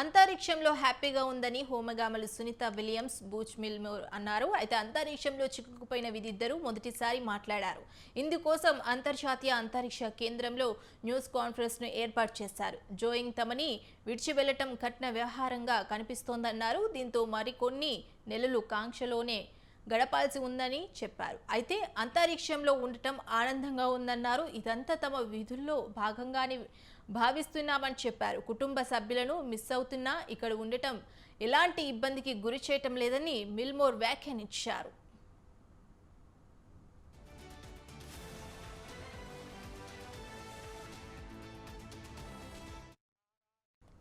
అంతరిక్షంలో హ్యాపీగా ఉందని హోమగామలు సునీత విలియమ్స్ బూచ్ మిల్మోర్ అన్నారు. అయితే అంతరిక్షంలో చిక్కుకుపోయిన వీరిద్దరూ మొదటిసారి మాట్లాడారు. ఇందుకోసం అంతర్జాతీయ అంతరిక్ష కేంద్రంలో న్యూస్ కాన్ఫరెన్స్ను ఏర్పాటు చేశారు. జోయింగ్ తమని విడిచి వెళ్ళటం కఠిన వ్యవహారంగా కనిపిస్తోందన్నారు. దీంతో మరికొన్ని నెలలు కాంక్షలోనే గడపాల్సి ఉందని చెప్పారు. అయితే అంతరిక్షంలో ఉండటం ఆనందంగా ఉందన్నారు. ఇదంతా తమ విధుల్లో భాగంగానే భావిస్తున్నామని చెప్పారు. కుటుంబ సభ్యులను మిస్ అవుతున్నా ఇక్కడ ఉండటం ఎలాంటి ఇబ్బందికి గురి చేయటం లేదని మిల్మోర్ వ్యాఖ్యానించారు.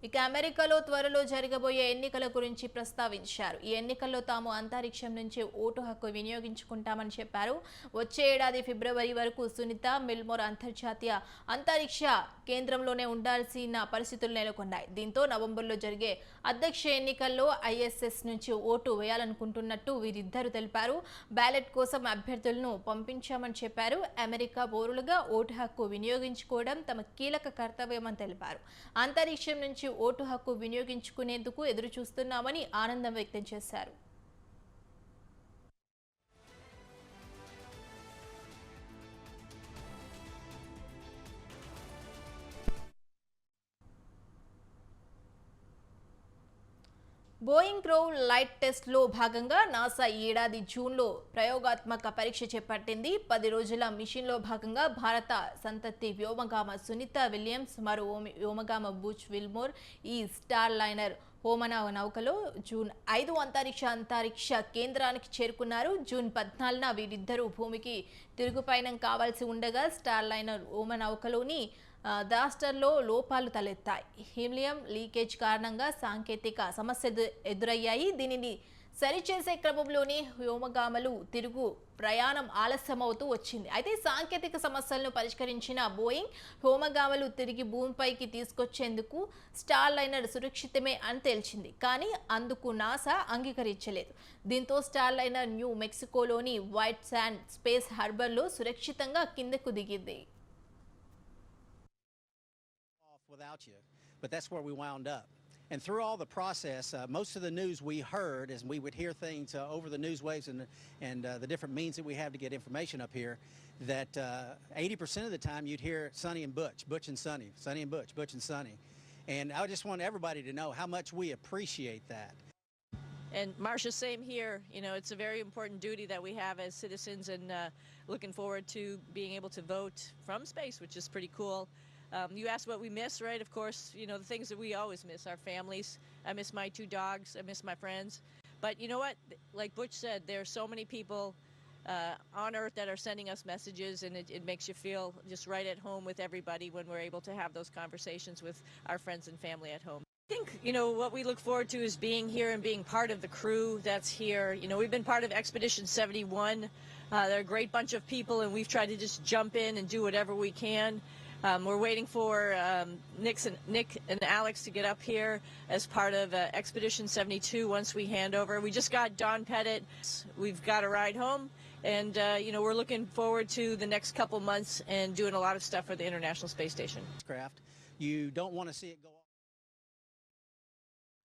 ఇక అమెరికాలో త్వరలో జరగబోయే ఎన్నికల గురించి ప్రస్తావించారు. ఈ ఎన్నికల్లో తాము అంతరిక్షం నుంచి ఓటు హక్కు వినియోగించుకుంటామని చెప్పారు. వచ్చే ఏడాది ఫిబ్రవరి వరకు సునీత మిల్మోర్ అంతర్జాతీయ అంతరిక్ష కేంద్రంలోనే ఉండాల్సిన పరిస్థితులు నెలకొన్నాయి. దీంతో నవంబర్లో జరిగే అధ్యక్ష ఎన్నికల్లో ఐఎస్ఎస్ నుంచి ఓటు వేయాలనుకుంటున్నట్టు వీరిద్దరూ తెలిపారు. బ్యాలెట్ కోసం అభ్యర్థులను పంపించామని చెప్పారు. అమెరికా బోరులుగా ఓటు హక్కు వినియోగించుకోవడం తమ కీలక కర్తవ్యమని తెలిపారు. అంతరిక్షం నుంచి ఓటు హక్కు వినియోగించుకునేందుకు ఎదురుచూస్తున్నామని ఆనందం వ్యక్తం చేశారు. బోయింగ్ క్రోవ్ లైట్ టెస్ట్లో భాగంగా నాసా ఈ ఏడాది జూన్లో ప్రయోగాత్మక పరీక్ష చేపట్టింది. పది రోజుల మిషన్లో భాగంగా భారత సంతతి వ్యోమగామ సునీత విలియమ్స్ మరో వ్యోమగామ బూచ్ విల్మోర్ ఈ స్టార్ లైనర్ హోమన నౌకలో జూన్ ఐదు అంతరిక్ష అంతరిక్ష కేంద్రానికి చేరుకున్నారు. జూన్ పద్నాలుగున వీరిద్దరూ భూమికి తిరుగుపయనం కావాల్సి ఉండగా స్టార్ లైనర్ ఓమ నౌకలోని దాస్టర్లో లోపాలు తలెత్తాయి. హీలియం లీకేజ్ కారణంగా సాంకేతిక సమస్య ఎదు- ఎదురయ్యాయి. దీనిని సరిచేసే క్రమంలోనే వ్యోమగామలు తిరుగు ప్రయాణం ఆలస్యమవుతూ వచ్చింది. అయితే సాంకేతిక సమస్యలను పరిష్కరించిన బోయింగ్ హోమగామలు తిరిగి భూమిపైకి తీసుకొచ్చేందుకు స్టార్ లైనర్ సురక్షితమే అని తేల్చింది. కానీ అందుకు నాసా అంగీకరించలేదు. దీంతో స్టార్ లైనర్ న్యూ మెక్సికోలోని వైట్ శాండ్ స్పేస్ హార్బర్లో సురక్షితంగా కిందకు దిగింది. Without you, but that's where we wound up. And through all the process, uh, most of the news we heard as we would hear things uh, over the news waves and, and uh, the different means that we have to get information up here, that uh, 80% of the time you'd hear Sonny and Butch, Butch and Sonny, Sonny and Butch, Butch and Sonny. And I just want everybody to know how much we appreciate that. And Marcia, same here. You know, it's a very important duty that we have as citizens, and uh, looking forward to being able to vote from space, which is pretty cool. Um, you asked what we miss, right? Of course, you know the things that we always miss: our families. I miss my two dogs. I miss my friends. But you know what? Like Butch said, there are so many people uh, on Earth that are sending us messages, and it, it makes you feel just right at home with everybody when we're able to have those conversations with our friends and family at home. I think, you know, what we look forward to is being here and being part of the crew that's here. You know, we've been part of Expedition 71. Uh, they're a great bunch of people, and we've tried to just jump in and do whatever we can. Um, we're waiting for um, and, Nick and Alex to get up here as part of uh, Expedition 72 once we hand over. We just got Don Pettit. We've got a ride home. And, uh, you know, we're looking forward to the next couple months and doing a lot of stuff for the International Space Station. Craft, you don't want to see it go